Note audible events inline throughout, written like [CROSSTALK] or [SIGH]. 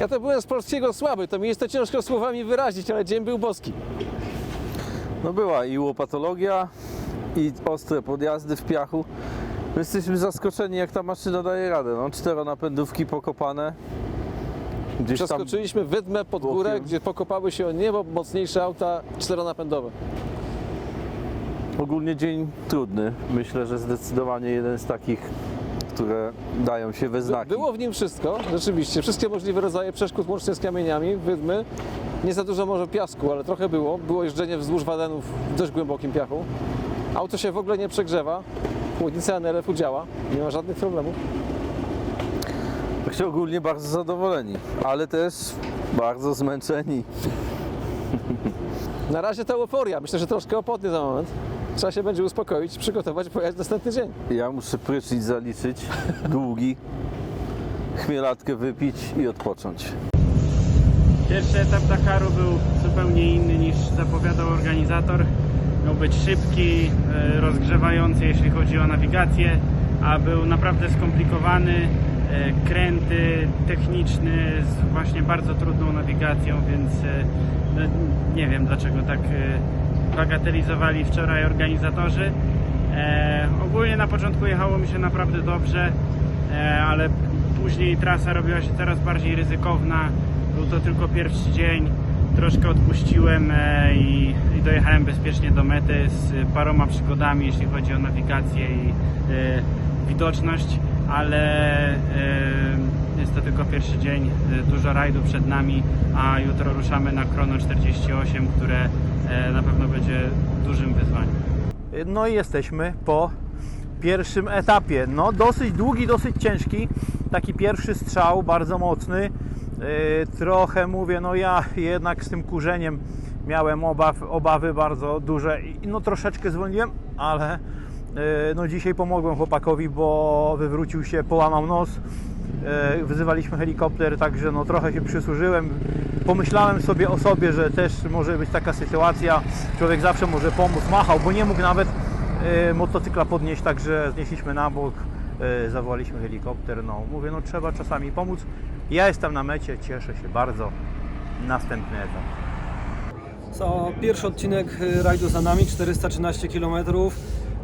Ja to byłem z polskiego słaby, to mi jest to ciężko słowami wyrazić, ale dzień był boski. No była i łopatologia, i ostre podjazdy w piachu. My jesteśmy zaskoczeni, jak ta maszyna daje radę. No, czteronapędówki pokopane. Gdzieś Przeskoczyliśmy wydmę pod górę, gdzie pokopały się o niebo mocniejsze auta czteronapędowe. ogólnie dzień trudny. Myślę, że zdecydowanie jeden z takich, które dają się we znaki. Było w nim wszystko, rzeczywiście, wszystkie możliwe rodzaje przeszkód łącznie z kamieniami, wydmy. Nie za dużo może piasku, ale trochę było. Było jeżdżenie wzdłuż wadenów w dość głębokim piachu. Auto się w ogóle nie przegrzewa. Chłodnica NRF-u działa, nie ma żadnych problemów. Także ogólnie bardzo zadowoleni, ale też bardzo zmęczeni. Na razie to euforia, myślę, że troszkę opodnie za moment. Trzeba się będzie uspokoić, przygotować, pojechać następny dzień. Ja muszę prysznic zaliczyć, długi, chmielatkę wypić i odpocząć. Pierwszy etap Dakaru był zupełnie inny niż zapowiadał organizator. Miał być szybki, e, rozgrzewający jeśli chodzi o nawigację, a był naprawdę skomplikowany, e, kręty, techniczny, z właśnie bardzo trudną nawigacją, więc e, no, nie wiem dlaczego tak bagatelizowali wczoraj organizatorzy. E, ogólnie na początku jechało mi się naprawdę dobrze, e, ale później trasa robiła się coraz bardziej ryzykowna. Był to tylko pierwszy dzień. Troszkę odpuściłem e, i, i dojechałem bezpiecznie do mety z paroma przygodami, jeśli chodzi o nawigację i e, widoczność, ale e, jest to tylko pierwszy dzień. E, Dużo rajdu przed nami, a jutro ruszamy na Chrono 48, które e, na pewno będzie dużym wyzwaniem. No i jesteśmy po pierwszym etapie. No dosyć długi, dosyć ciężki. Taki pierwszy strzał, bardzo mocny. Yy, Trochę mówię, no ja jednak z tym kurzeniem miałem obaw, obawy bardzo duże i no troszeczkę zwolniłem, ale no dzisiaj pomogłem chłopakowi, bo wywrócił się, połamał nos. Yy, Wyzywaliśmy helikopter, także no trochę się przysłużyłem. Pomyślałem sobie o sobie, że też może być taka sytuacja, człowiek zawsze może pomóc, machał, bo nie mógł nawet e, motocykla podnieść, także znieśliśmy na bok, e, zawołaliśmy helikopter. No, mówię, no trzeba czasami pomóc. Ja jestem na mecie, cieszę się bardzo. Następny etap. Co pierwszy odcinek rajdu za nami, 413 km.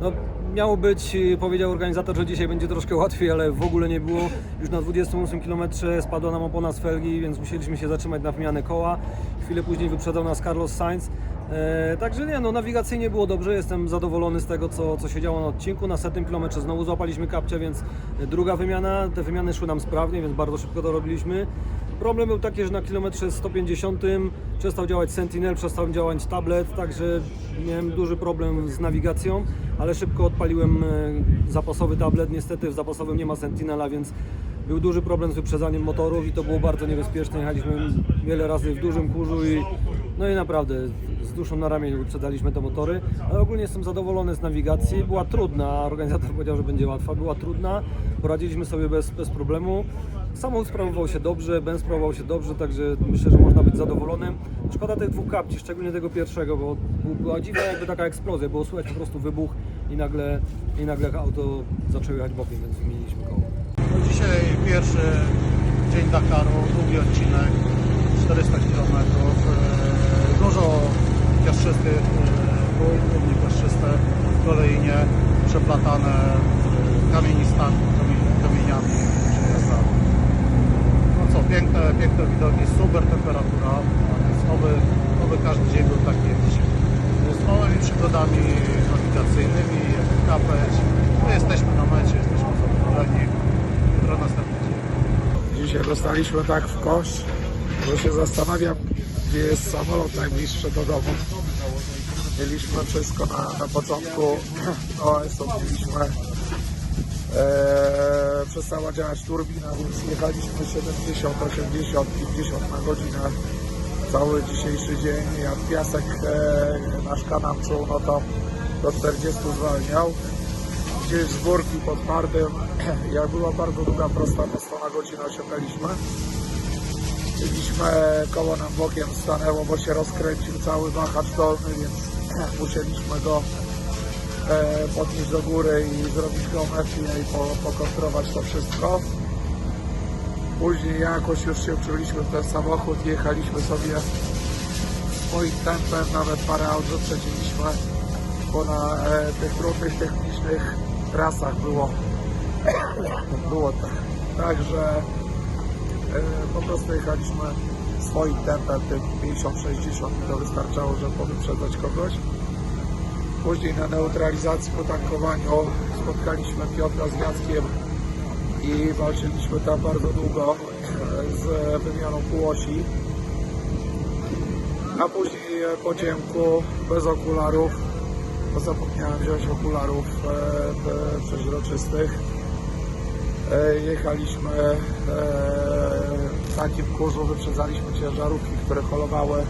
No, miało być, y, powiedział organizator, że dzisiaj będzie troszkę łatwiej, ale w ogóle nie było. Już na 28 km spadła nam opona z felgi, więc musieliśmy się zatrzymać na wymianę koła. Chwilę później wyprzedzał nas Carlos Sainz. E, także nie, no nawigacyjnie było dobrze, jestem zadowolony z tego, co, co się działo na odcinku. Na setnym kilometrze znowu złapaliśmy kapcie, więc druga wymiana. Te wymiany szły nam sprawnie, więc bardzo szybko to robiliśmy. Problem był taki, że na kilometrze 150 przestał działać Sentinel, przestał działać tablet, także miałem duży problem z nawigacją, ale szybko odpaliłem e, zapasowy tablet. Niestety w zapasowym nie ma Sentinela, więc był duży problem z wyprzedzaniem motorów i to było bardzo niebezpieczne. Jechaliśmy wiele razy w dużym kurzu i no i naprawdę z duszą na ramieniu wyprzedzaliśmy te motory, ale ogólnie jestem zadowolony z nawigacji. Była trudna, organizator powiedział, że będzie łatwa, była trudna, poradziliśmy sobie bez, bez problemu. Samochód sprawował się dobrze, Ben sprawował się dobrze, także myślę, że można być zadowolonym. Szkoda tych dwóch kapci, szczególnie tego pierwszego, bo był- była dziwna jakby taka eksplozja, było słychać po prostu wybuch i nagle, i nagle auto zaczęło jechać bokiem, więc wymieniliśmy koło. Dzisiaj pierwszy dzień Dakaru, długi odcinek, 400 km. Dużo piaszczystych e, pól, głównie piaszczyste, kolejnie przeplatane e, kamienistami, kamie- kamieniami, piękne, piękne widoki, super temperatura, więc oby, oby każdy dzień był taki jak dzisiaj. Z małymi przygodami nawigacyjnymi, jak kapeć. No jesteśmy na mecie, jesteśmy zadowoleni. Jutro następny dzień. Dzisiaj dostaliśmy tak w kość, że się zastanawiam, gdzie jest samolot najbliższy do domu. Mieliśmy wszystko na, na początku [CLEARS THROAT] OS, odbiliśmy. Eee, przestała działać turbina, więc jechaliśmy 70, 80, 50 na godzinę cały dzisiejszy dzień. Jak piasek e, nasz kanam czuł, no to do 40 zwalniał. Gdzieś z górki pod Pardem, [CLEARS THROAT] jak była bardzo długa prosta, to 100 na godzinę osiągaliśmy. Chcieliśmy, koło nam bokiem stanęło, bo się rozkręcił cały wahacz dolny, więc [CLEARS THROAT] musieliśmy go podnieść do góry i zrobić geometrię i po, pokontrować to wszystko. Później jakoś już się wczuliśmy w ten samochód, jechaliśmy sobie swoim tempem, nawet parę aut wyprzedziliśmy, bo na e, tych trudnych technicznych trasach było, [COUGHS] było tak, tak że e, po prostu jechaliśmy swoim tempem, tym 50-60 i to wystarczało, żeby powyprzedzać kogoś. Później na neutralizacji po tankowaniu spotkaliśmy Piotra z Jackiem i walczyliśmy tam bardzo długo e, z wymianą półosi. A później po ciemku, bez okularów, bo zapomniałem wziąć okularów e, przeźroczystych. E, Jechaliśmy w takim kurzu, wyprzedzaliśmy ciężarówki, które holowały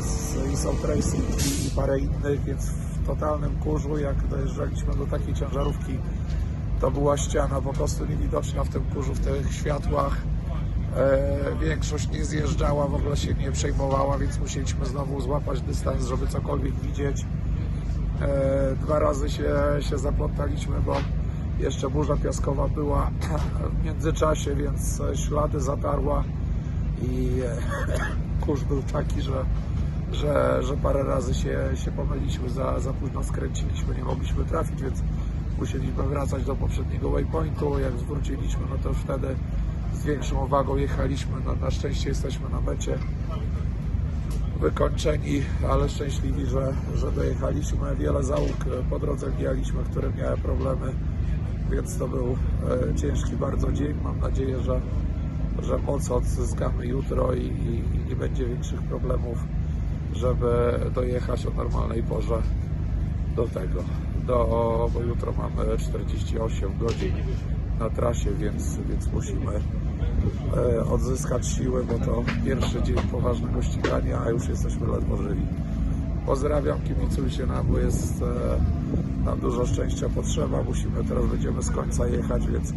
z Isot Racing parę innych, więc w totalnym kurzu, jak dojeżdżaliśmy do takiej ciężarówki, to była ściana po prostu niewidoczna w tym kurzu, w tych światłach. E, większość nie zjeżdżała, w ogóle się nie przejmowała, więc musieliśmy znowu złapać dystans, żeby cokolwiek widzieć. E, dwa razy się, się zaplątaliśmy, bo jeszcze burza piaskowa była w międzyczasie, więc ślady zatarła i e, [LAUGHS] kurz był taki, że, że, że parę razy się, się za, za późno skręciliśmy, nie mogliśmy trafić, więc musieliśmy wracać do poprzedniego waypointu. Jak zwróciliśmy, no to wtedy z większą uwagą jechaliśmy. No, na szczęście jesteśmy na mecie wykończeni, ale szczęśliwi, że, że dojechaliśmy. Wiele załóg po drodze mijaliśmy, które miały problemy, więc to był e, ciężki bardzo dzień. Mam nadzieję, że, że moc odzyskamy jutro i, i, i nie będzie większych problemów, żeby dojechać o normalnej porze do tego, do, bo jutro mamy 48 godzin na trasie, więc, więc musimy e, odzyskać siły, bo to pierwszy dzień poważnego ścigania, a już jesteśmy ledwo żywi. Pozdrawiam, kibicujcie nam, bo jest e, nam dużo szczęścia potrzeba. Musimy, teraz będziemy z końca jechać, więc,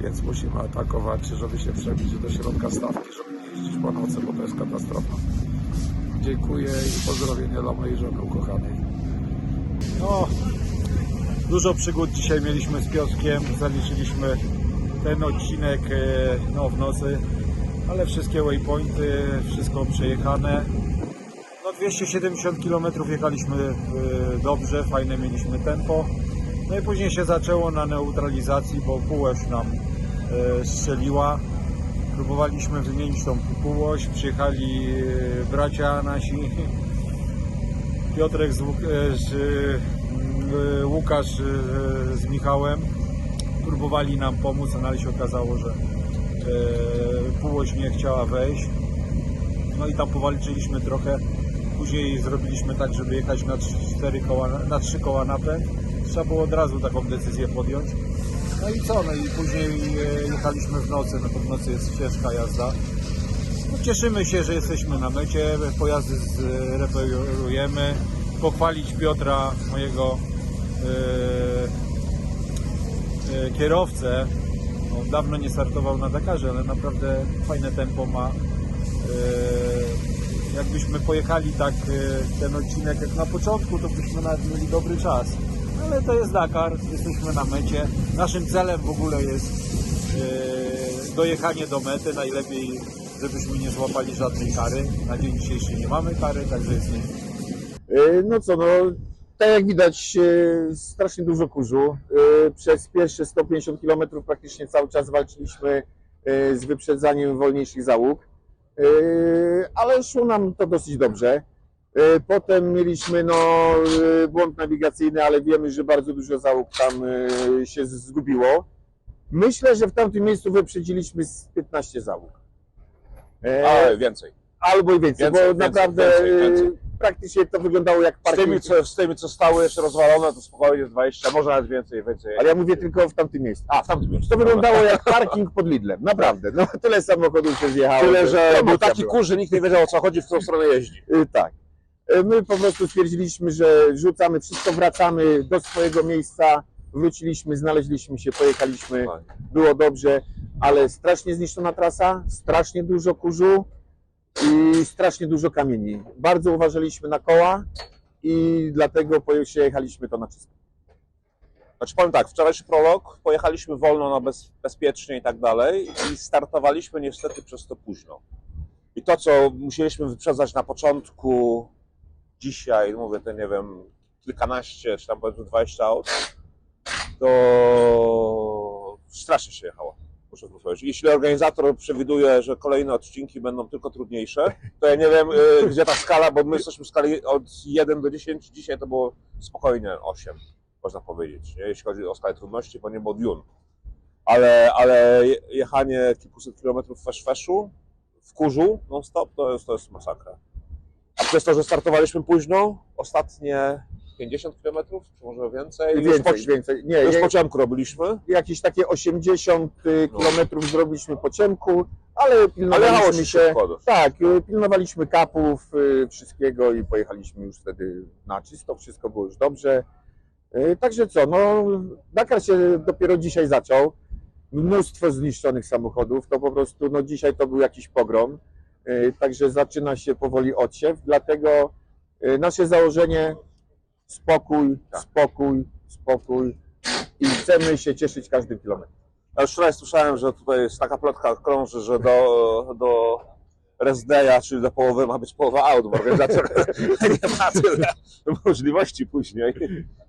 więc musimy atakować, żeby się przebić do środka stawki, żeby nie jeździć po nocy, bo to jest katastrofa. Dziękuję i pozdrowienia dla mojej żony ukochanej. No, dużo przygód dzisiaj mieliśmy z Piotrkiem. Zaliczyliśmy ten odcinek e, no, w nocy, ale wszystkie waypointy, wszystko przejechane. No 270 km jechaliśmy e, dobrze, fajne mieliśmy tempo. No i później się zaczęło na neutralizacji, bo półeś nam e, strzeliła. Próbowaliśmy wymienić tą półoś, przyjechali e, bracia nasi, [LAUGHS] Piotrek z, e, z e, Łukasz e, z Michałem próbowali nam pomóc, ale się okazało, że półoś nie chciała wejść. No i tam powalczyliśmy trochę. Później zrobiliśmy tak, żeby jechać na 4 koła, na 3 koła napęd. Trzeba było od razu taką decyzję podjąć. No i co? No i później e, jechaliśmy w nocy. No to w nocy jest ciężka jazda. No, cieszymy się, że jesteśmy na mecie, pojazdy zreperujemy. Pochwalić Piotra, mojego e, e, kierowcę. No, dawno nie startował na Dakarze, ale naprawdę fajne tempo ma. E, jakbyśmy pojechali tak e, ten odcinek jak na początku, to byśmy nawet mieli dobry czas. Ale to jest Dakar, jesteśmy na mecie. Naszym celem w ogóle jest e, dojechanie do mety. Najlepiej, żebyśmy nie złapali żadnej kary. Na dzień dzisiejszy nie mamy kary, także jest nic. E, No co, no, tak jak widać, e, strasznie dużo kurzu. Przez pierwsze 150 km praktycznie cały czas walczyliśmy z wyprzedzaniem wolniejszych załóg, ale szło nam to dosyć dobrze. E, Potem mieliśmy no, e, błąd nawigacyjny, ale wiemy, że bardzo dużo załóg tam e, się zgubiło. Myślę, że w tamtym miejscu wyprzedziliśmy z 15 załóg. Ale więcej. Albo i więcej, Więcej, bo więcej, naprawdę więcej, więcej. praktycznie to wyglądało jak Z parking. tymi, co, z tymi, co stały jeszcze rozwalone, to spokojnie jest 20, może nawet więcej, więcej. Ale ja mówię tylko w tamtym miejscu. A, w tamtym miejscu. To wyglądało jak parking pod Lidlem, naprawdę. No tyle samochodów się zjechało. Tyle, że był taki kurz, że nikt nie wiedział o co chodzi, w którą stronę jeździ. Y, Tak. Y, My po prostu stwierdziliśmy, że rzucamy wszystko, wracamy do swojego miejsca, wróciliśmy, znaleźliśmy się, pojechaliśmy, było dobrze, ale strasznie zniszczona trasa, strasznie dużo kurzu i strasznie dużo kamieni. Bardzo uważaliśmy na koła i dlatego pojechaliśmy to na czysto. Znaczy powiem tak, wczorajszy prolog, pojechaliśmy wolno, na bez, bezpiecznie i tak dalej i startowaliśmy niestety przez to późno. I to, co musieliśmy wyprzedzać na początku, dzisiaj, mówię, to nie wiem, kilkanaście, czy tam powiedzmy 20 aut, to strasznie się jechało. Muszę powiedzieć. Jeśli organizator przewiduje, że kolejne odcinki będą tylko trudniejsze, to ja nie wiem, y, gdzie ta skala, bo my jesteśmy w skali od 1 do 10, dzisiaj to było spokojnie 8, można powiedzieć, nie? jeśli chodzi o skalę trudności, bo nie było dune. Ale, ale je- jechanie kilkuset kilometrów fesz feszu w kurzu non-stop, to jest, to jest masakra. A przez to, że startowaliśmy późno, ostatnie 50 kilometrów, czy może więcej, już po, Więcej, więcej. Nie, już je- po ciemku robiliśmy. jakieś takie 80 y, No. kilometrów zrobiliśmy po ciemku, ale pilnowaliśmy się się. szybko dość. Tak, y, pilnowaliśmy kapów, y, wszystkiego i pojechaliśmy już wtedy na czysto, wszystko było już dobrze. Y, Także co, no Dakar się dopiero dzisiaj zaczął. Mnóstwo zniszczonych samochodów, to po prostu, no dzisiaj to był jakiś pogrom. Y, Także zaczyna się powoli odsiew, dlatego y, nasze założenie spokój, Tak. spokój, spokój i chcemy się cieszyć każdym kilometrem. Ja już wczoraj słyszałem, że tutaj jest taka plotka krąży, że do, do rest day'a, czyli do połowy ma być połowa aut, bo organizator nie ma tyle możliwości później.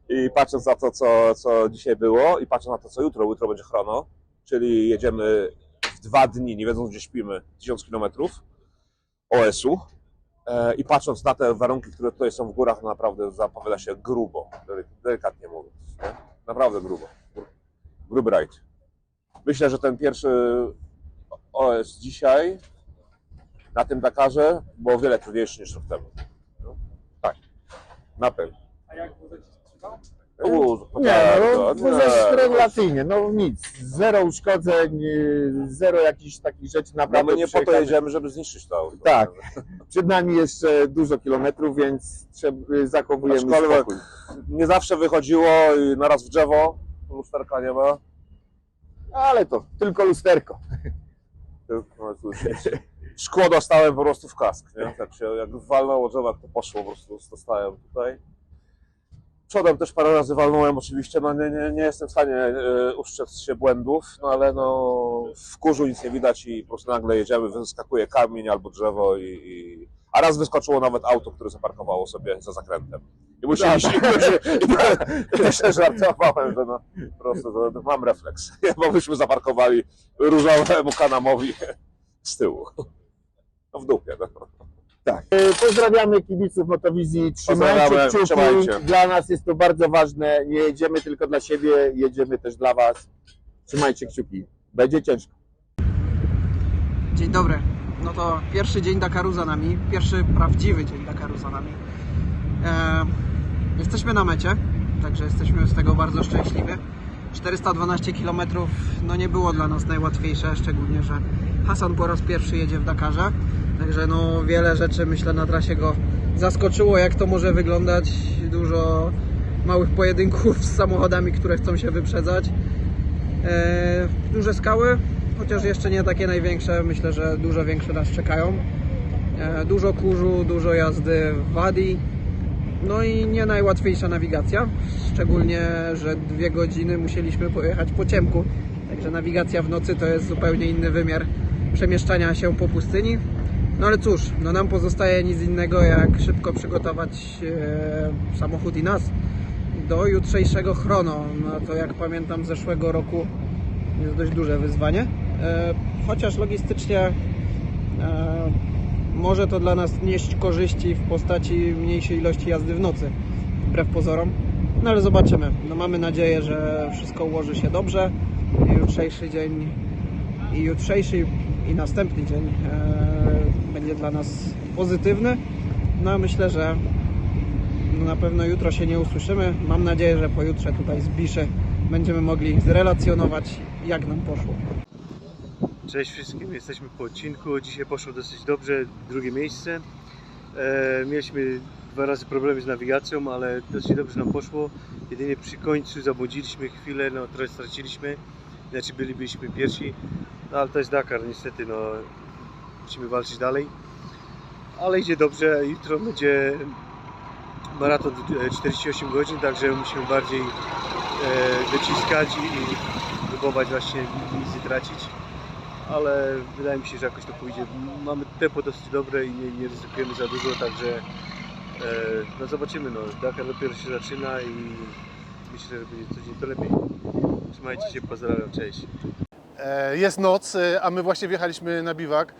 I patrząc na to, co, co dzisiaj było i patrząc na to, co jutro, jutro będzie chrono, czyli jedziemy w dwa dni, nie wiedząc gdzie śpimy, 1000 kilometrów OS-u e, i patrząc na te warunki, które tutaj są w górach, naprawdę zapowiada się grubo, delik- delikatnie mówiąc. Nie? Naprawdę grubo. Gru- Gruby rajd. Myślę, że ten pierwszy OS dzisiaj na tym Dakarze było wiele trudniejszy niż rok temu. No, tak, na pewno. A jak wózek się trzymał? Nie, no, no, nie, no, rewelacyjnie, no nic, zero uszkodzeń, y, zero jakichś takich rzeczy No naprawdę. my nie po to jedziemy, żeby zniszczyć to auto. Tak. Przed nami jeszcze dużo kilometrów, więc trzeba, y, zachowujemy Aczkolwiek spokój. nie zawsze wychodziło naraz w drzewo, lusterka nie ma. Ale to tylko lusterko. Tylko się- Szkło dostałem po prostu w kask, nie? Tak się, jak walnęło drzewo, jak to poszło, po prostu dostałem tutaj. Przodem też parę razy walnąłem oczywiście, no nie, nie, nie jestem w stanie e, ustrzec się błędów, no ale no w kurzu nic nie widać i po prostu nagle jedziemy, wyskakuje kamień albo drzewo i, i... A raz wyskoczyło nawet auto, które zaparkowało sobie za zakrętem. I musieliśmy, [LAUGHS] i też żartowałem, że no po prostu to mam refleks, [LAUGHS] bo myśmy zaparkowali różowemu kanamowi [LAUGHS] z tyłu. No w dupie. No. Tak. Y, Pozdrawiamy kibiców Motowizji, trzymajcie Pozdrawiamy, kciuki, trzymajcie. dla nas jest to bardzo ważne, nie jedziemy tylko dla siebie, jedziemy też dla Was. Trzymajcie kciuki, będzie ciężko. Dzień dobry. No to pierwszy dzień Dakaru za nami, pierwszy prawdziwy dzień Dakaru za nami. E, jesteśmy na mecie, także jesteśmy z tego bardzo szczęśliwi. 412 km no nie było dla nas najłatwiejsze, szczególnie, że Hasan po raz pierwszy jedzie w Dakarze. Także no wiele rzeczy myślę na trasie go zaskoczyło, jak to może wyglądać. Dużo małych pojedynków z samochodami, które chcą się wyprzedzać. E, duże skały, chociaż jeszcze nie takie największe, myślę, że dużo większe nas czekają. E, dużo kurzu, dużo jazdy w Wadi. No i nie najłatwiejsza nawigacja, szczególnie, że dwie godziny musieliśmy pojechać po ciemku. Także nawigacja w nocy to jest zupełnie inny wymiar przemieszczania się po pustyni. No ale cóż, no nam pozostaje nic innego jak szybko przygotować e, samochód i nas do jutrzejszego chrono. No to jak pamiętam zeszłego roku jest dość duże wyzwanie. E, chociaż logistycznie e, może to dla nas nieść korzyści w postaci mniejszej ilości jazdy w nocy, wbrew pozorom. No ale zobaczymy. No mamy nadzieję, że wszystko ułoży się dobrze. I jutrzejszy dzień i jutrzejszy i następny dzień e, będzie dla nas pozytywny. No myślę, że no na pewno jutro się nie usłyszymy. Mam nadzieję, że pojutrze tutaj z Biszy będziemy mogli zrelacjonować, jak nam poszło. Cześć wszystkim, jesteśmy po odcinku. Dzisiaj poszło dosyć dobrze, drugie miejsce. E, mieliśmy dwa razy problemy z nawigacją, ale dosyć dobrze nam poszło. Jedynie przy końcu zabłądziliśmy chwilę, no trochę straciliśmy. Znaczy byli, byliśmy pierwsi, no, ale to jest Dakar niestety, no musimy walczyć dalej. Ale idzie dobrze, jutro będzie maraton e, 48 godzin, także musimy bardziej wyciskać i, próbować właśnie nie tracić. Ale wydaje mi się, że jakoś to pójdzie. Mamy tempo dosyć dobre i nie, nie ryzykujemy za dużo, także e, no zobaczymy. No. Dakar dopiero się zaczyna i myślę, że będzie codziennie to lepiej. Trzymajcie się, pozdrawiam, cześć. E, Jest noc, e, a my właśnie wjechaliśmy na biwak.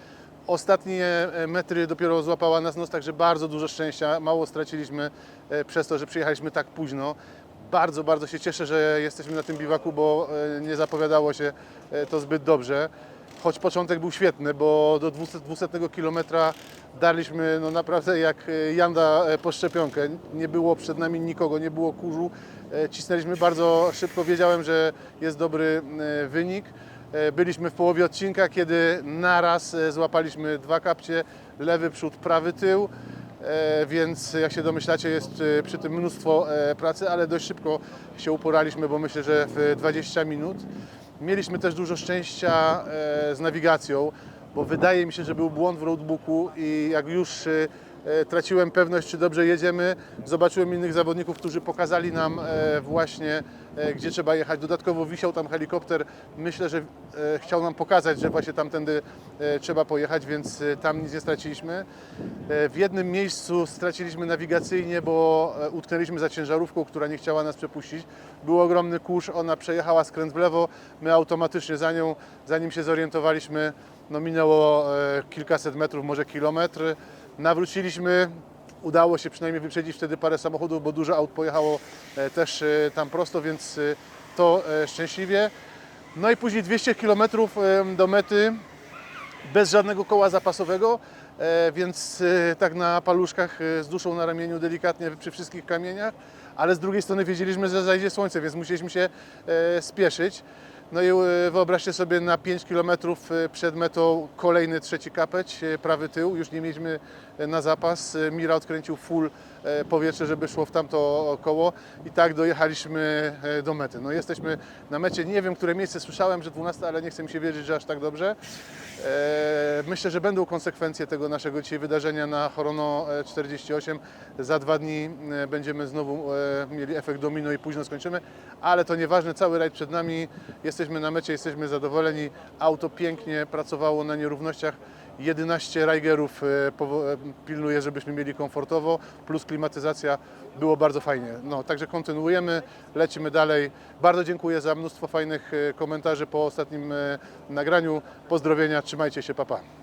Ostatnie e, metry dopiero złapała nas noc, także bardzo dużo szczęścia. Mało straciliśmy e, przez to, że przyjechaliśmy tak późno. Bardzo, bardzo się cieszę, że jesteśmy na tym biwaku, bo e, nie zapowiadało się to zbyt dobrze. Choć początek był świetny, bo do 200, 200 km darliśmy no naprawdę jak Janda po szczepionkę. Nie było przed nami nikogo, nie było kurzu. Cisnęliśmy bardzo szybko, wiedziałem, że jest dobry wynik. E, Byliśmy w połowie odcinka, kiedy naraz e, złapaliśmy dwa kapcie, lewy przód, prawy tył. E, Więc jak się domyślacie, jest przy tym mnóstwo pracy, ale dość szybko się uporaliśmy, bo myślę, że w 20 minut. Mieliśmy też dużo szczęścia z nawigacją, bo wydaje mi się, że był błąd w roadbooku i jak już traciłem pewność, czy dobrze jedziemy, zobaczyłem innych zawodników, którzy pokazali nam e, właśnie, e, gdzie trzeba jechać. Dodatkowo wisiał tam helikopter. Myślę, że e, chciał nam pokazać, że właśnie tamtędy e, trzeba pojechać, więc e, tam nic nie straciliśmy. E, W jednym miejscu straciliśmy nawigacyjnie, bo e, utknęliśmy za ciężarówką, która nie chciała nas przepuścić. Był ogromny kurz, ona przejechała skręt w lewo, my automatycznie za nią, zanim się zorientowaliśmy, no minęło e, kilkaset metrów, może kilometr. Nawróciliśmy, udało się przynajmniej wyprzedzić wtedy parę samochodów, bo dużo aut pojechało e, też e, tam prosto, więc e, to szczęśliwie. No i później 200 km do mety bez żadnego koła zapasowego, więc tak na paluszkach z duszą na ramieniu delikatnie przy wszystkich kamieniach, ale z drugiej strony wiedzieliśmy, że zajdzie słońce, więc musieliśmy się spieszyć. No i e, wyobraźcie sobie na 5 km przed metą kolejny trzeci kapeć, e, prawy tył, już nie mieliśmy e, na zapas. E, Mira odkręcił full e, powietrze, żeby szło w tamto koło i tak dojechaliśmy e, do mety. No jesteśmy na mecie, nie wiem, które miejsce słyszałem, że 12, ale nie chcę mi się wierzyć, że aż tak dobrze. E, Myślę, że będą konsekwencje tego naszego dzisiaj wydarzenia na Chorono e, 48. Za dwa dni e, będziemy znowu e, mieli efekt domino i późno skończymy, ale to nieważne, cały rajd przed nami, jesteśmy na mecie, jesteśmy zadowoleni. Auto pięknie pracowało na nierównościach. 11 Rigerów e, e, pilnuje, żebyśmy mieli komfortowo, plus klimatyzacja. Było bardzo fajnie. No, także kontynuujemy, lecimy dalej. Bardzo dziękuję za mnóstwo fajnych e, komentarzy po ostatnim nagraniu. Pozdrowienia, trzymajcie się, papa. Pa.